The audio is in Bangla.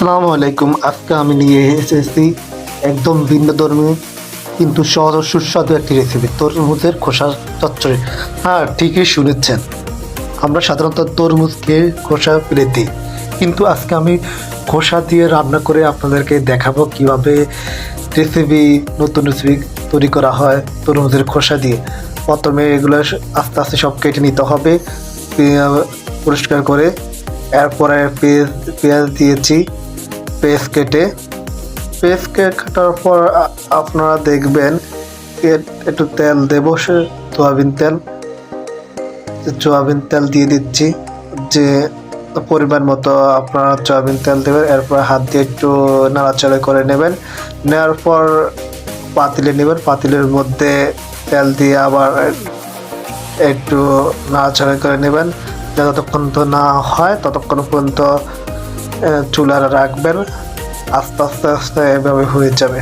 আসসালামু আলাইকুম। আজকে আমি নিয়ে এসেছি একদম ভিন্ন ধর্মী, কিন্তু সহজ সুস্বাদু একটি রেসিপি তরমুজের খোসা চচ্চড়ি। হ্যাঁ ঠিকই শুনেছেন। আমরা সাধারণত তরমুজ খেয়ে খোসা ফেলে দিই কিন্তু আজকে আমি খোসা দিয়ে রান্না করে আপনাদেরকে দেখাবো কীভাবে রেসিপি নতুন রেসিপি তৈরি করা হয় তরমুজের খোসা দিয়ে। প্রথমে এগুলো আস্তে আস্তে সব কেটে নিতে হবে পরিষ্কার করে, এরপরে পেঁয়াজ পেঁয়াজ দিয়েছি। পেঁয়াজ কেটে, পেঁয়াজ কে- কাটার পর আপনারা দেখবেন একটু তেল দেবো, সে সয়াবিন তেল। সয়াবিন তেল দিয়ে দিচ্ছি, যে পরিমাণ মতো আপনারা সয়াবিন তেল দেবেন, এরপর হাত দিয়ে একটু নাড়াচাড়া করে নেবেন। নেওয়ার পর পাতিলে নেবেন, পাতিলের মধ্যে তেল দিয়ে আবার একটু নাড়াচাড়া করে নেবেন। যতক্ষণ তো না হয়, ততক্ষণ পর্যন্ত চুলার রাখবেন। আস্তে আস্তে আস্তে এভাবে হয়ে যাবে।